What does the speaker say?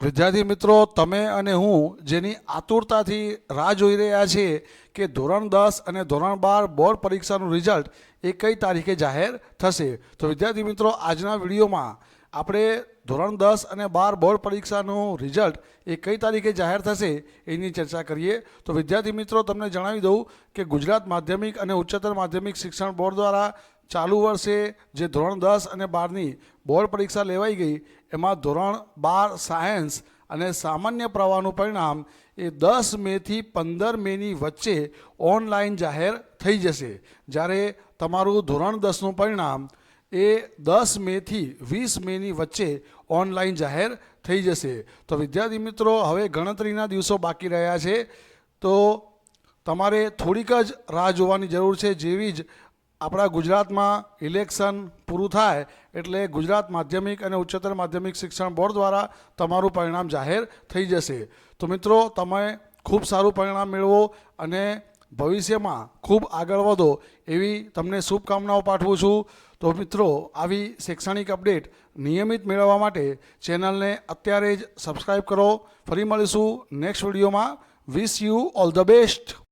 વિદ્યાર્થી મિત્રો, તમે અને હું જેની આતુરતાથી રાહ જોઈ રહ્યા છીએ કે ધોરણ દસ અને ધોરણ બાર બોર્ડ પરીક્ષાનું રિઝલ્ટ એ કઈ તારીખે જાહેર થશે. તો વિદ્યાર્થી મિત્રો, આજના વિડીયોમાં આપણે ધોરણ દસ અને બાર બોર્ડ પરીક્ષાનું રિઝલ્ટ એ કઈ તારીખે જાહેર થશે એની ચર્ચા કરીએ. તો વિદ્યાર્થી મિત્રો, તમને જણાવી દઉં કે ગુજરાત માધ્યમિક અને ઉચ્ચતર માધ્યમિક શિક્ષણ બોર્ડ દ્વારા ચાલુ વર્ષે જે ધોરણ દસ અને બારની બોર્ડ પરીક્ષા લેવાઈ ગઈ, એમાં ધોરણ બાર સાયન્સ અને સામાન્ય પ્રવાહનું પરિણામ એ દસ મેથી પંદર મેની વચ્ચે ઓનલાઈન જાહેર થઈ જશે. જ્યારે તમારું ધોરણ દસનું પરિણામ એ દસ મેથી વીસ મેની વચ્ચે ઓનલાઈન જાહેર થઈ જશે. તો વિદ્યાર્થી મિત્રો, હવે ગણતરીના દિવસો બાકી રહ્યા છે. તો તમારે થોડીક જ રાહ જોવાની જરૂર છે. જેવી જ આપણા ગુજરાતમાં ઇલેક્શન પૂરું થાય એટલે ગુજરાત માધ્યમિક અને ઉચ્ચતર માધ્યમિક શિક્ષણ બોર્ડ દ્વારા તમારું પરિણામ જાહેર થઈ જશે. તો મિત્રો, તમે ખૂબ સારું પરિણામ મેળવો અને ભવિષ્યમાં ખૂબ આગળ વધો એવી તમને શુભકામનાઓ પાઠવું છું. તો મિત્રો, આવી શૈક્ષણિક અપડેટ નિયમિત મેળવવા માટે ચેનલને અત્યારે જ સબસ્ક્રાઈબ કરો. ફરી મળીશું નેક્સ્ટ વિડીયોમાં. Wish you all the best